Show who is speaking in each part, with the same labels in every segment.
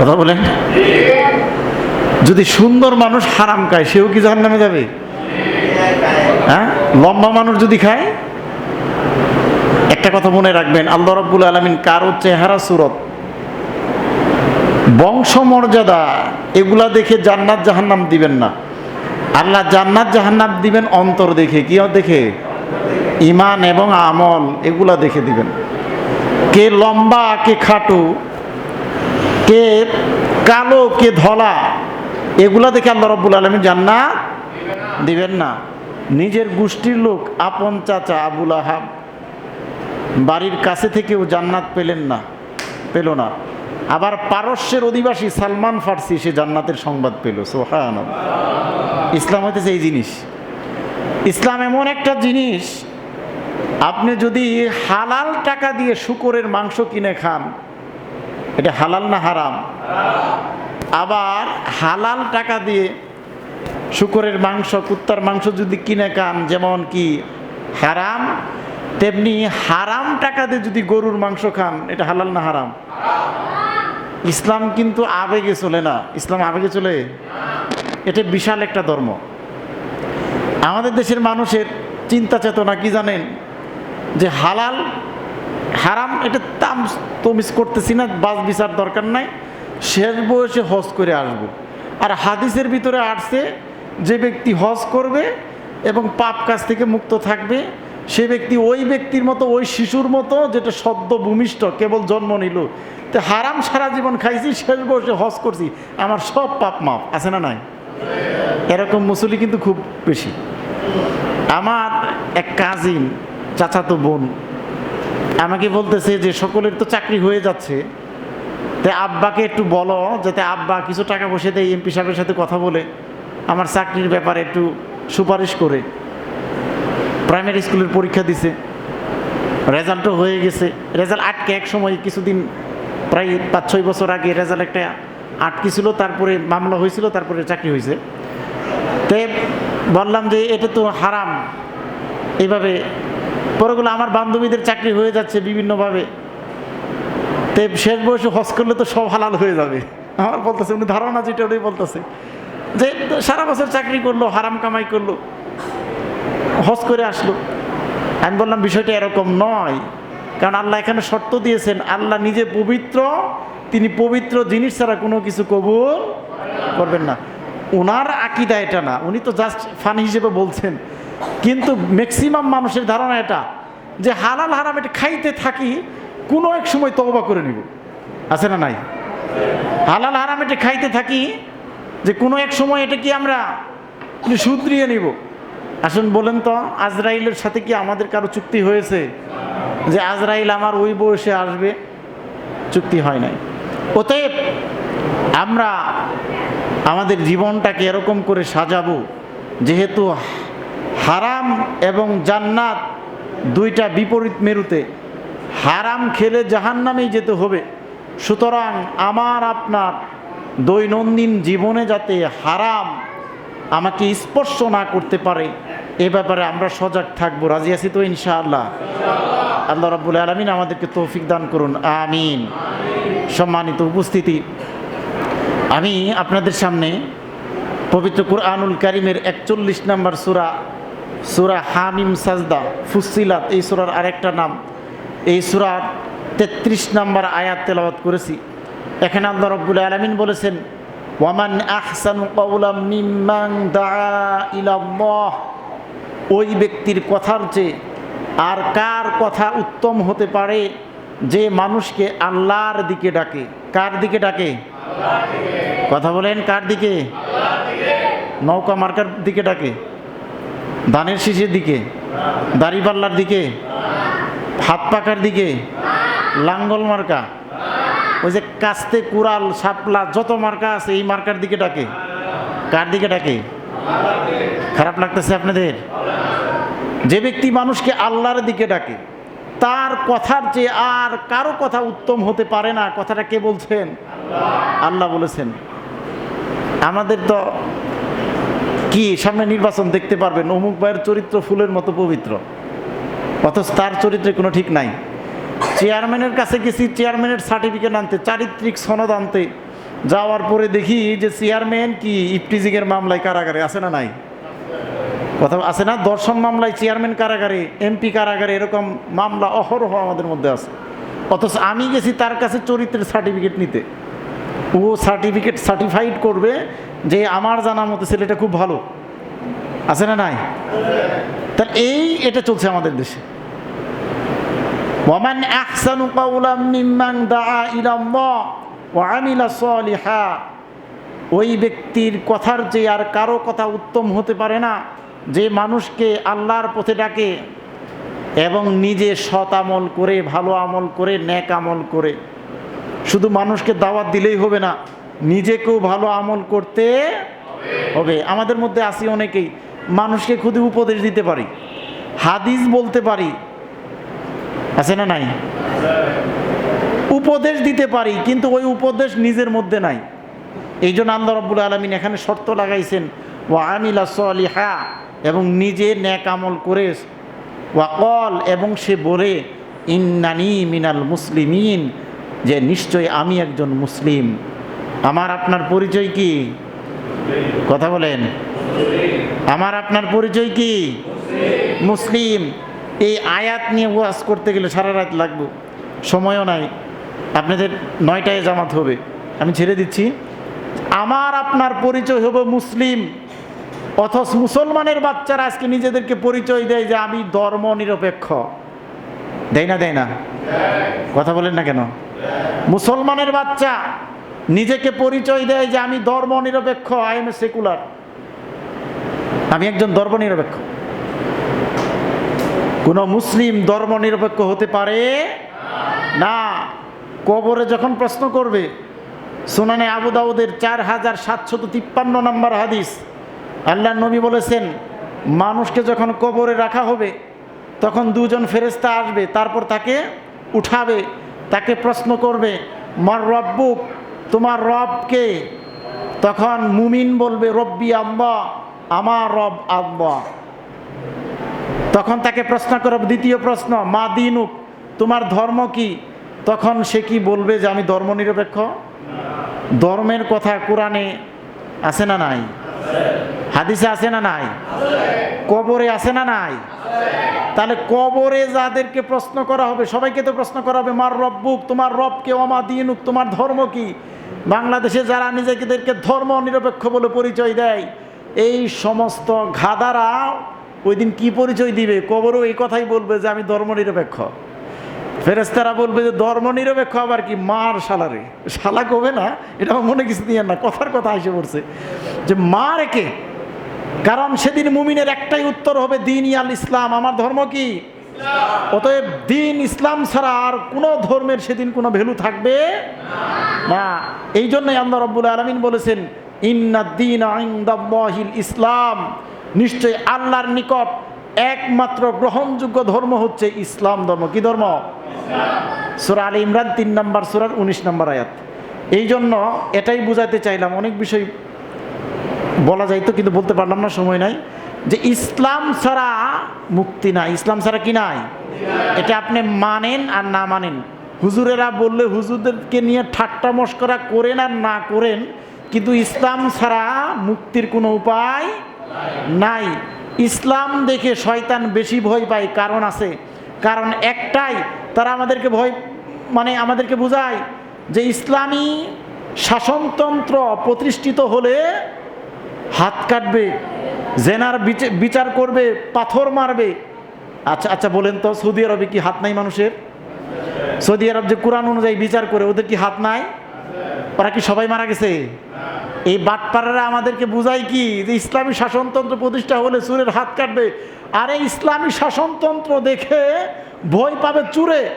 Speaker 1: কথা বলেন। যদি সুন্দর মানুষ হারাম খায়, সেও কি জাহান নামে যাবে? হ্যাঁ? লম্বা মানুষ যদি খায়, একটা কথা মনে রাখবেন, আল্লাহ রব্বুল আলমিন কারও চেহারা, সুরত, বংশমর্যাদা এগুলা দেখে জান্নাত জাহান্নাম দিবেন না। আল্লাহ জান্নাত জাহান্নাম দিবেন অন্তর দেখে, কি দেখে? ইমান এবং আমল এগুলা দেখে দিবেন। কে লম্বা, কে খাটু কে কালো, কে ধলা, এগুলা দেখে আল্লাহ রব্বুল আলমী জান্নাত দিবেন না। নিজের গোষ্ঠীর লোক আপন চাচা আবুল আহাব বাড়ির কাছে থেকেও জান্নাত পেলেন না, পেল না। আবার পারস্যের অধিবাসী সালমান ফার্সি, সে জান্নাতের সংবাদ পেল সোহান ইসলাম হইতেছে এই জিনিস। ইসলাম এমন একটা জিনিস, আপনি যদি হালাল টাকা দিয়ে শুকরের মাংস কিনে খান এটা হালাল না হারাম? আবার হালাল টাকা দিয়ে শুকরের মাংস, কুত্তার মাংস যদি কিনে খান, যেমন কি হারাম, তেমনি হারাম টাকা দিয়ে যদি গরুর মাংস খান, এটা হালাল না হারাম? ইসলাম কিন্তু আবেগে চলে না। ইসলাম আবেগে চলে? এটা বিশাল একটা ধর্ম। আমাদের দেশের মানুষের চিন্তা চেতনা কি জানেন? যে হালাল হারাম, এটা তাম তমিস করতেছি না, বাস বিচার দরকার নাই। শেষ বয়সে হজ করে আসব। আর হাদিসের ভিতরে আসছে, যে ব্যক্তি হজ করবে এবং পাপ কাজ থেকে মুক্ত থাকবে, সে ব্যক্তি ওই ব্যক্তির মতো, ওই শিশুর মতো, যেটা সদ্য ভূমিষ্ঠ, কেবল জন্ম নিল। তো হারাম সারা জীবন খাইছি, শেষ বয়সে হজ করছি, আমার সব পাপ মাপ আছে না নাই? এরকম মুসলি কিন্তু খুব বেশি। আমার এক কাজিন চাচাতো বোন আমাকে বলতেছে যে সকলের তো চাকরি হয়ে যাচ্ছে। তাই আব্বাকে একটু বলো, যাতে আব্বা কিছু টাকা বসে দেয়, এমপি সাহেবের সাথে কথা বলে, আমার চাকরির ব্যাপারে একটু সুপারিশ করে। প্রাইমারি স্কুলের পরীক্ষা দিছে। রেজাল্টও হয়ে গেছে। রেজাল্ট আটকে এক সময়, কিছুদিন প্রায় পাঁচ, ছয় বছর আগে রেজাল্ট একটা আটকে ছিল, তারপরে মামলা হয়েছিল, তারপরে চাকরি হয়েছে। তাই বললাম যে, এটা তো হারাম। এইভাবে পরেগুলো আমার বান্ধবীদের চাকরি হয়ে যাচ্ছে বিভিন্নভাবে। তে শেষ বয়সে হজ করলে তো সব হালাল হয়ে যাবে। আমার বলতেছে, উনি ধারণা যেটা ওটাই বলতেছে। যে সারা বছর চাকরি করল, হারাম কামাই করল, হজ করে আসলো। আমি বললাম, বিষয়টা এরকম নয়। কারণ আল্লাহ এখানে শর্ত দিয়েছেন, আল্লাহ নিজে পবিত্র, তিনি পবিত্র জিনিস ছাড়া কোনো কিছু কবুল করবেন না। ওনার আকিদা এটা না। উনি তো জাস্ট ফান হিসেবে বলছেন। কিন্তু ম্যাক্সিমাম মানুষের ধারণা এটা যে হালাল হারাম এটা খাইতে থাকি, কোনো এক সময় তওবা করে নিব। আছে না নাই? হালাল হারাম এটা খাইতে থাকি, যে কোনো এক সময় এটা কি আমরা শুধরিয়ে নিব? আসুন বলেন তো, আজরাইলের সাথে কি আমাদের কারও চুক্তি হয়েছে? যে আজরাইল আমার ওই বয়সে আসবে? চুক্তি হয় নাই। অতএব আমরা আমাদের জীবনটাকে এরকম করে সাজাবো, যেহেতু হারাম এবং জান্নাত দুইটা বিপরীত মেরুতে। হারাম খেলে জাহান্নামেই যেতে হবে। সুতরাং আমার, আপনার দৈনন্দিন জীবনে যাতে হারাম আমাকে স্পর্শ না করতে পারে, এ ব্যাপারে আমরা সজাগ থাকব। রাজি আছি তো ইনশাআল্লাহ? আল্লাহ রাবুল আলমিন আমাদেরকে তৌফিক দান করুন। আমিন। সম্মানিত উপস্থিতি, আমি আপনাদের সামনে পবিত্র কুরআনুল কারিমের একচল্লিশ নম্বর সুরা সুরা হামিম, সাজদা ফুসিলাত এই সুরার আরেকটা নাম। এই সুরার তেত্রিশ নম্বর আয়াত তেলাওয়াত করেছি। এখানে আল্লাহ রব্বুল আলমিন বলেছেন, ওয়ামান আহসান ওই ব্যক্তির কথার চেয়ে আর কার কথা উত্তম হতে পারে যে মানুষকে আল্লাহর দিকে ডাকে? কার দিকে ডাকে? কথা বলেন, কার দিকে? নৌকা মার্কার দিকে ডাকে। ধানের শীষের দিকে দাড়িপাল্লার দিকে, হাত পাকার দিকে, লাঙ্গল মার্কা, ওই যে কাস্তে কুড়াল সাপলা যত মার্কা আছে, এই মার্কার দিকে ডাকে। কার দিকে ডাকে? খারাপ লাগতেছে আপনাদের? যে ব্যক্তি মানুষকে আল্লাহর দিকে ডাকে, তার কথার চেয়ে আর কারও কথা উত্তম হতে পারে না। কথাটা কে বলছেন? আল্লাহ বলেছেন। আমাদের তো কি, সামনে নির্বাচন দেখতে পারবেন, অমুক ভাইয়ের চরিত্র ফুলের মতো পবিত্র, অথচ তার চরিত্রে কোনো ঠিক নাই। চেয়ারম্যানের কাছে গেছি, চেয়ারম্যানের সার্টিফিকেট আনতে, চারিত্রিক সনদ আনতে, যাওয়ার পরে দেখি যে চেয়ারম্যান কি, ইফটিজিংয়ের মামলায় কারাগারে, আছে না নাই? কথা আছে না? দর্শন মামলায় চেয়ারম্যান কারাগারে, এমপি কারাগারে এরকম মামলা অহরহ আমাদের মধ্যে আছে। অথচ আমি গেছি তার কাছে চরিত্রের সার্টিফিকেট নিতে। ও সার্টিফিকেট সার্টিফাইড করবে যে আমার জানা মতো ছেলেটা খুব ভালো। আছে না নাই? তাহলে এই এটা চলছে আমাদের দেশে। ওয়ামান আহসানু কাউলাম মিম্মান দাআ ইলা আল্লাহ ওয়া আমিলা সলিহা। ওই ব্যক্তির কথার যে আর কারও কথা উত্তম হতে পারে না। যে মানুষকে আল্লাহর পথে ডাকে এবং নিজে সৎ আমল করে, ভালো আমল করে, ন্যাক আমল করে। শুধু মানুষকে দাওয়াত দিলেই হবে না। নিজেকেও ভালো আমল করতে হবে। আমাদের মধ্যে আসি অনেকেই, মানুষকে খুদে উপদেশ দিতে পারি, হাদিস বলতে পারি, আছে না নাই? উপদেশ দিতে পারি, কিন্তু ওই উপদেশ নিজের মধ্যে নাই। এই জন্য আল্লাহ রব্বুল আলমিন এখানে শর্ত লাগাইছেন ও আমিলা সলিহা, এবং নিজে ন্যাক আমল করে ওয়াকল এবং সে বলে, ইন্নানি মিনাল মুসলিমিন, যে নিশ্চয় আমি একজন মুসলিম। আমার আপনার পরিচয় কি? কথা বলেন। আমার আপনার পরিচয় কি? মুসলিম। এই আয়াত নিয়ে ওয়াজ করতে গেলে সারা রাত লাগবে। সময়ও নাই। আপনাদের নয়টায় জামাত হবে। আমি ছেড়ে দিচ্ছি। আমার আপনার পরিচয় হবে মুসলিম। অথচ মুসলমানের বাচ্চারা আজকে নিজেদেরকে পরিচয় দেয় যে আমি ধর্ম নিরপেক্ষ দেয় না দেয় না? কথা বলেন না কেন? মুসলমানের বাচ্চা নিজেকে পরিচয় দেয় যে আমি ধর্ম নিরপেক্ষ আই এম এ সেকুলার আমি একজন ধর্ম নিরপেক্ষ কোনো মুসলিম ধর্ম নিরপেক্ষ হতে পারে না। কবরে যখন প্রশ্ন করবে, সুনানে দাউদের চার হাজার সাতশত তিপ্পান্ন নম্বর হাদিস আল্লাহ নবী বলেছেন, মানুষকে যখন কবরে রাখা হবে, তখন দুজন ফেরেস্তা আসবে, তারপর তাকে উঠাবে, তাকে প্রশ্ন করবে, মার রব্বুক তোমার রবকে। তখন মুমিন বলবে, রব্বি আব্বা আমার রব আব্বা তখন তাকে প্রশ্ন করব দ্বিতীয় প্রশ্ন, মা দিনুক, তোমার ধর্ম কি? তখন সে কি বলবে যে, আমি ধর্ম নিরপেক্ষ ধর্মের কথা কোরআনে আছে না নাই? হাদিসে আছে না নাই? কবরে আছে না নাই? তাহলে কবরে যাদেরকে প্রশ্ন করা হবে, সবাইকে তো প্রশ্ন করা হবে, মার রব্বুক, তোমার রবকে অমা দিনুক, তোমার ধর্ম কি? বাংলাদেশে যারা নিজেদেরকে ধর্ম নিরপেক্ষ বলে পরিচয় দেয়, এই সমস্ত ঘাদারা ওই দিন কি পরিচয় দিবে? কবরও এই কথাই বলবে যে আমি ধর্ম নিরপেক্ষ। ফেরেস্তারা বলবে যে ধর্ম নিরপেক্ষ আবার কি? মার শালারে শালা কবে না? এটা মনে কিছু দিয়ে না, কথার কথা এসে পড়ছে। যে মা রেখে কারণ সেদিন মুমিনের একটাই উত্তর হবে, দিন ইয়াল ইসলাম, আমার ধর্ম কি? অতএব দিন ইসলাম ছাড়া আর কোনো ধর্মের সেদিন কোনো ভ্যালু থাকবে না। এই জন্যই আল্লাহ রব্বুল আলমিন বলেছেন ইন্নাদ্দিন আইন্দাল্লাহিল ইসলাম। নিশ্চয় আল্লাহর নিকট একমাত্র গ্রহণযোগ্য ধর্ম হচ্ছে ইসলাম ধর্ম। কি ধর্ম? সুরা আলী ইমরান তিন নম্বর সুরার উনিশ নম্বর আয়াত। এই জন্য এটাই বুঝাতে চাইলাম অনেক বিষয় বলা যাইতো কিন্তু বলতে পারলাম না সময় নাই। যে ইসলাম ছাড়া মুক্তি নাই। ইসলাম ছাড়া কি নাই? এটা আপনি মানেন আর না মানেন। হুজুরেরা বললে হুজুরদেরকে নিয়ে ঠাট্টা মস্করা করেন আর না করেন, কিন্তু ইসলাম ছাড়া মুক্তির কোনো উপায় নাই। ইসলাম দেখে শয়তান বেশি ভয় পায়, কারণ আছে। কারণ একটাই, তারা আমাদেরকে ভয় মানে আমাদেরকে বোঝায় যে ইসলামী শাসনতন্ত্র প্রতিষ্ঠিত হলে হাত কাটবে। জেনার বিচ- বিচার করবে, পাথর মারবে। আচ্ছা আচ্ছা বলেন তো, সৌদি আরবে কি হাত নাই মানুষের? সৌদি আরব যে কোরআন অনুযায়ী বিচার করে, ওদের কি হাত নাই? ওরা কি সবাই মারা গেছে? এই বাটপাড়ারা আমাদেরকে বুঝায় কি, যে ইসলামী শাসনতন্ত্র প্রতিষ্ঠা হলে চুরের হাত কাটবে। আরে ইসলামী শাসনতন্ত্র দেখে ভয় পাবে চুরে,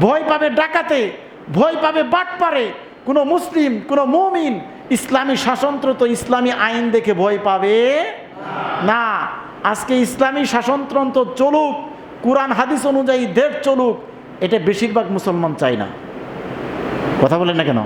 Speaker 1: ভয় পাবে ডাকাতে, ভয় পাবে বাটপারে। কোনো মুসলিম, কোনো মমিন, ইসলামী শাসনতন্ত্র তো ইসলামী আইন দেখে ভয় পাবে। না, আজকে ইসলামী শাসনতন্ত্র চলুক, কোরআন, হাদিস অনুযায়ী দেশ চলুক, এটা বেশিরভাগ মুসলমান চায় না। কথা বলেন না কেন?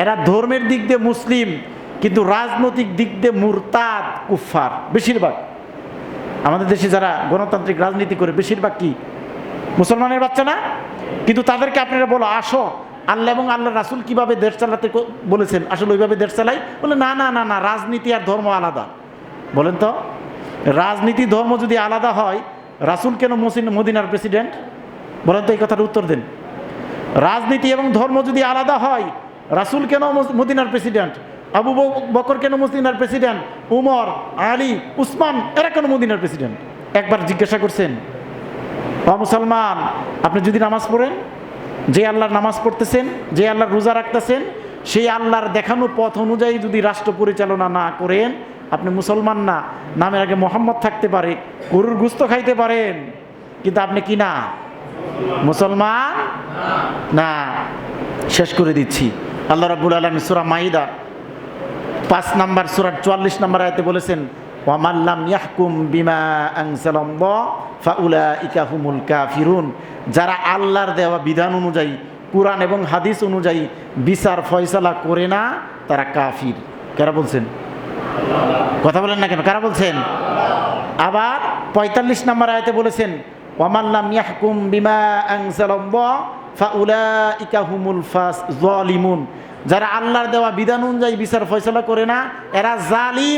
Speaker 1: এরা ধর্মের দিক দিয়ে মুসলিম, কিন্তু রাজনৈতিক দিক দিয়ে মুরতাদ কুফার বেশিরভাগ। আমাদের দেশে যারা গণতান্ত্রিক রাজনীতি করে, বেশিরভাগ কি? মুসলমানের বাচ্চা না? কিন্তু তাদেরকে আপনারা বলো, আসো, আল্লাহ এবং আল্লাহ রাসুল কীভাবে দেশ চালাতে বলেছেন? আসলে ওইভাবে দেশ চালাই? বলে, না না না না, রাজনীতি আর ধর্ম আলাদা। বলেন তো, রাজনীতি, ধর্ম যদি আলাদা হয়, রাসুল কেন মসিন, মদিনার প্রেসিডেন্ট? বলেন তো এই কথার উত্তর দেন। রাজনীতি এবং ধর্ম যদি আলাদা হয়, রাসুল কেন মদিনার প্রেসিডেন্ট? আবু বক- বকর কেন মদিনার প্রেসিডেন্ট? উমর, আলী, উসমান, এরা কেন মদিনার প্রেসিডেন্ট? একবার জিজ্ঞাসা করছেন। মুসলমান, আপনি যদি নামাজ পড়েন, যে আল্লাহর নামাজ পড়তেছেন, যে আল্লাহর রোজা রাখতেছেন, সেই আল্লাহর দেখানো পথ অনুযায়ী যদি রাষ্ট্র পরিচালনা না করেন আপনি মুসলমান না, নামের আগে মোহাম্মদ থাকতে পারে, গরুর গুস্ত খাইতে পারেন, কিন্তু আপনি কি না? মুসলমান না। শেষ করে দিচ্ছি। আল্লাহ রাবুল আলম সুরা মাইদা, পাঁচ নাম্বার সুরার চুয়াল্লিশ নাম্বার আয়তে বলেছেন ইয়াহকুম বিমা কাফিরুন। যারা আল্লাহর দেওয়া বিধান অনুযায়ী, কোরআন এবং হাদিস অনুযায়ী বিচার ফয়সালা করে না, তারা কাফির। কারা বলছেন? কথা বলেন না কেন? কারা বলছেন? আবার পঁয়তাল্লিশ নম্বর আয়তে বলেছেন যারা আল্লাহর দেওয়া বিধান অনুযায়ী বিচার ফয়সলা করে না, এরা জালিম।